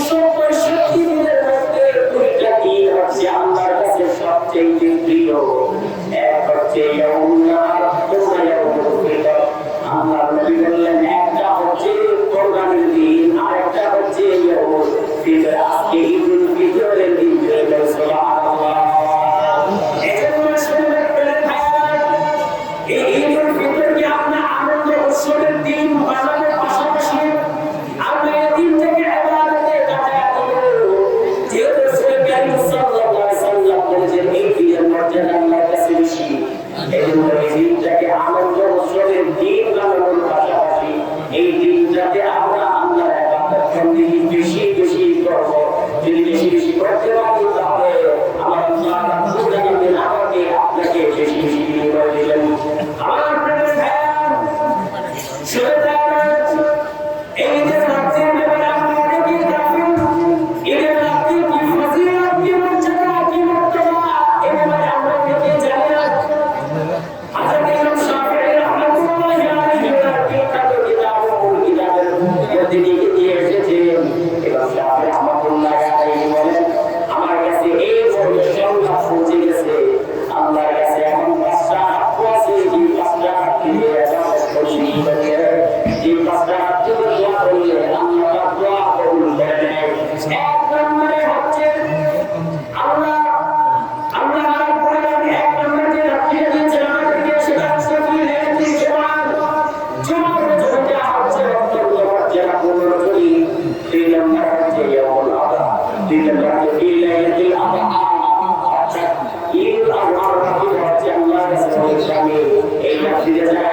বিশ্বময় সত্যিগুণের মধ্যে প্রিয় এক হচ্ছে এই রাত্রিতে যারা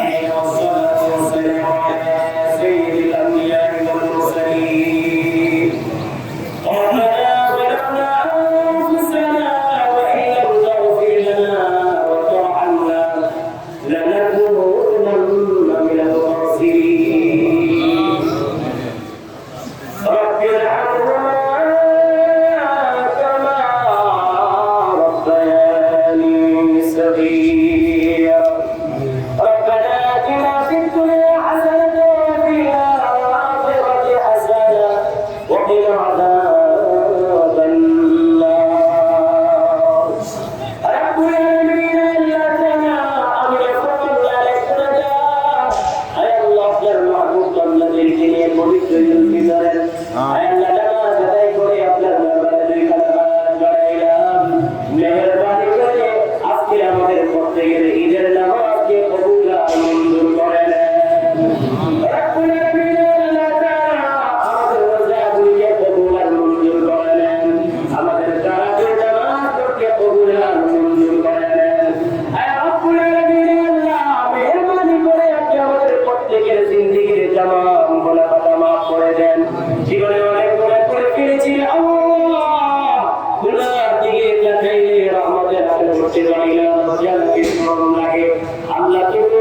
হাতে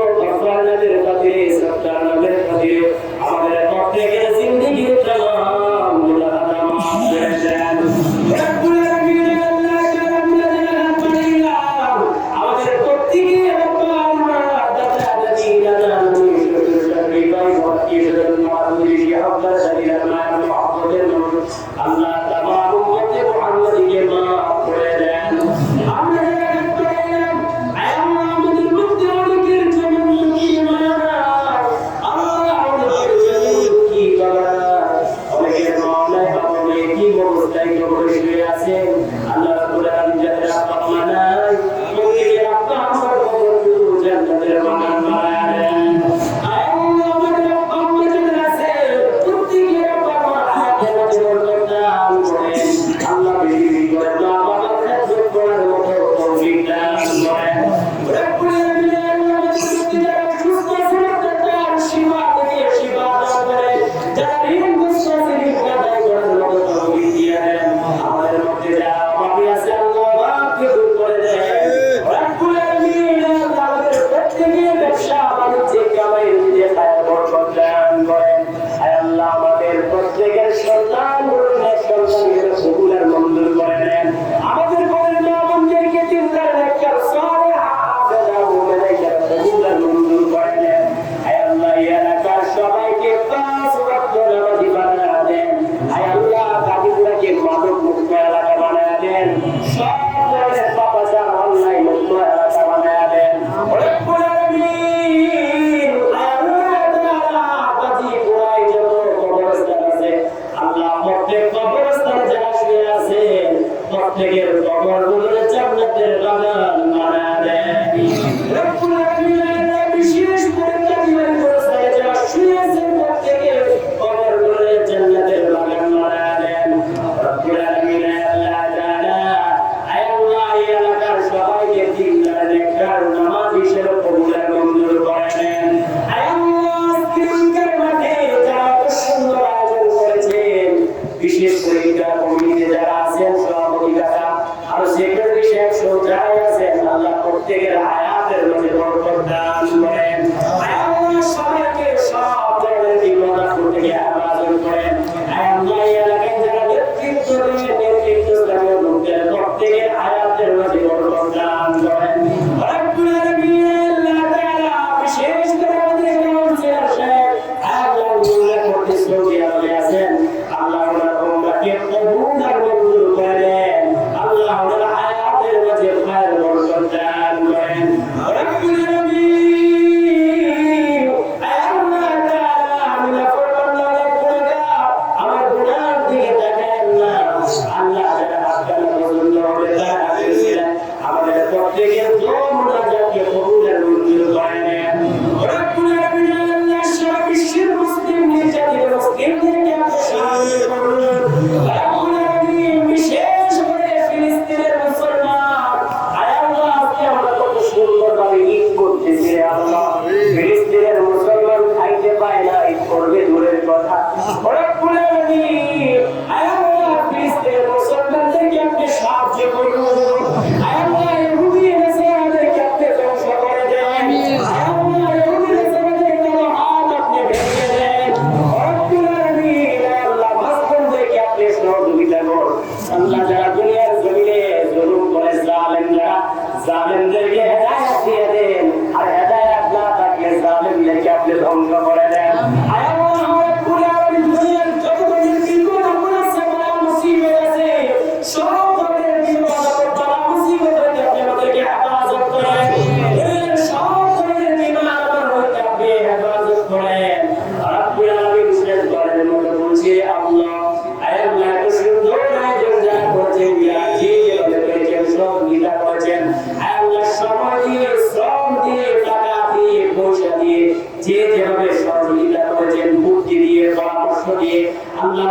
কোটি টাকা আর সেক্রেটারি সাহেব সৌদ্রায় আছেন আল্লাহ প্রত্যেকের আয়াতের মধ্যে বরকত দান যে যেভাবে সহযোগিতা করেছেন বুদ্ধি দিয়ে পরামর্শ দিয়ে আল্লাহ